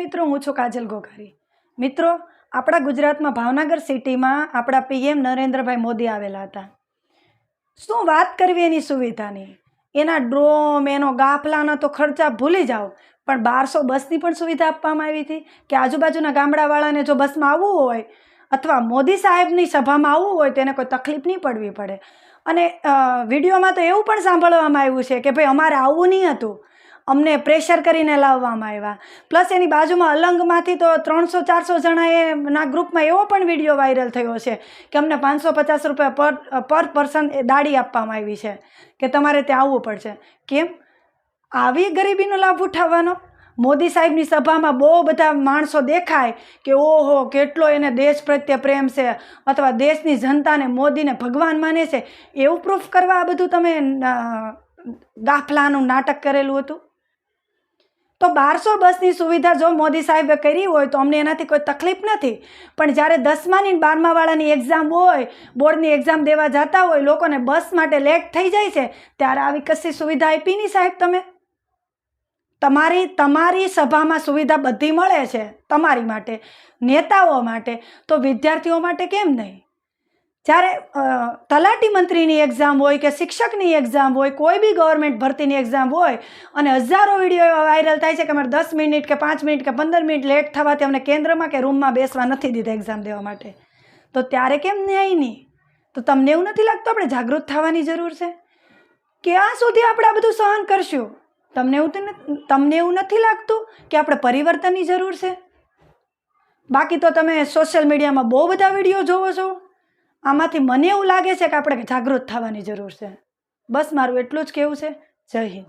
મિત્રો, હું છું કાજલ ગોગારી મિત્રો, આપણા ગુજરાતમાં ભાવનગર સિટીમાં આપણા પીએમ નરેન્દ્રભાઈ મોદી આવેલા હતા. શું વાત કરવી એની સુવિધાની? એના ડ્રોમ, એનો ગાફલાનો તો ખર્ચા ભૂલી જાઓ. પણ બારસો બસની પણ સુવિધા આપવામાં આવી હતી કે આજુબાજુના ગામડાવાળાને જો બસમાં આવવું હોય અથવા મોદી સાહેબની સભામાં આવવું હોય તો એને કોઈ તકલીફ નહીં પડવી પડે. અને વિડીયોમાં તો એવું પણ સાંભળવામાં આવ્યું છે કે ભાઈ અમારે આવવું નહીં હતું. અમને પ્રેશર કરીને લાવવામાં આવ્યા. પ્લસ એની બાજુમાં અલંગમાંથી તો ત્રણસો, ચારસો જણાએ ના ગ્રુપમાં એવો પણ વીડિયો વાયરલ થયો છે કે અમને પાંચસો, પચાસ રૂપિયા પર પર પર્સન દાડી આપવામાં આવી છે કે તમારે ત્યાં આવવું પડશે. કેમ? આવી ગરીબીનો લાભ ઉઠાવવાનો? મોદી સાહેબની સભામાં બહુ બધા માણસો દેખાય કે ઓહો, કેટલો એને દેશ પ્રત્યે પ્રેમ છે અથવા દેશની જનતાને મોદીને ભગવાન માને છે. એવું પ્રૂફ કરવા આ બધું તમે દાખલાનું નાટક કરેલું હતું? તો બારસો બસની સુવિધા જો મોદી સાહેબે કરી હોય તો અમને એનાથી કોઈ તકલીફ નથી. પણ જ્યારે દસમાની બારમાવાળાની એક્ઝામ હોય, બોર્ડની એક્ઝામ દેવા જતા હોય, લોકોને બસ માટે લેટ થઈ જાય છે, ત્યારે આવી કશી સુવિધા આપી નહીં સાહેબ તમે? તમારી તમારી સભામાં સુવિધા બધી મળે છે તમારી માટે, નેતાઓ માટે, તો વિદ્યાર્થીઓ માટે કેમ નહીં? જ્યારે તલાટી મંત્રીની એક્ઝામ હોય કે શિક્ષકની એક્ઝામ હોય, કોઈ બી ગવર્મેન્ટ ભરતીની એક્ઝામ હોય અને હજારો વીડિયો વાયરલ થાય છે કે અમારે દસ મિનિટ કે પાંચ મિનિટ કે પંદર મિનિટ લેટ થવાથી અમને કેન્દ્રમાં કે રૂમમાં બેસવા નથી દીધા એક્ઝામ દેવા માટે. તો ત્યારે કેમ ન્યાય નહીં? તો તમને એવું નથી લાગતું આપણે જાગૃત થવાની જરૂર છે? ક્યાં સુધી આપણે આ બધું સહન કરશું? તમને એવું તમને એવું નથી લાગતું કે આપણે પરિવર્તનની જરૂર છે? બાકી તો તમે સોશિયલ મીડિયામાં બહુ બધા વીડિયો જોવો છો. આમાંથી મને એવું લાગે છે કે આપણે જાગૃત થવાની જરૂર છે. બસ મારું એટલું જ કહેવું છે. જય હિન્દ.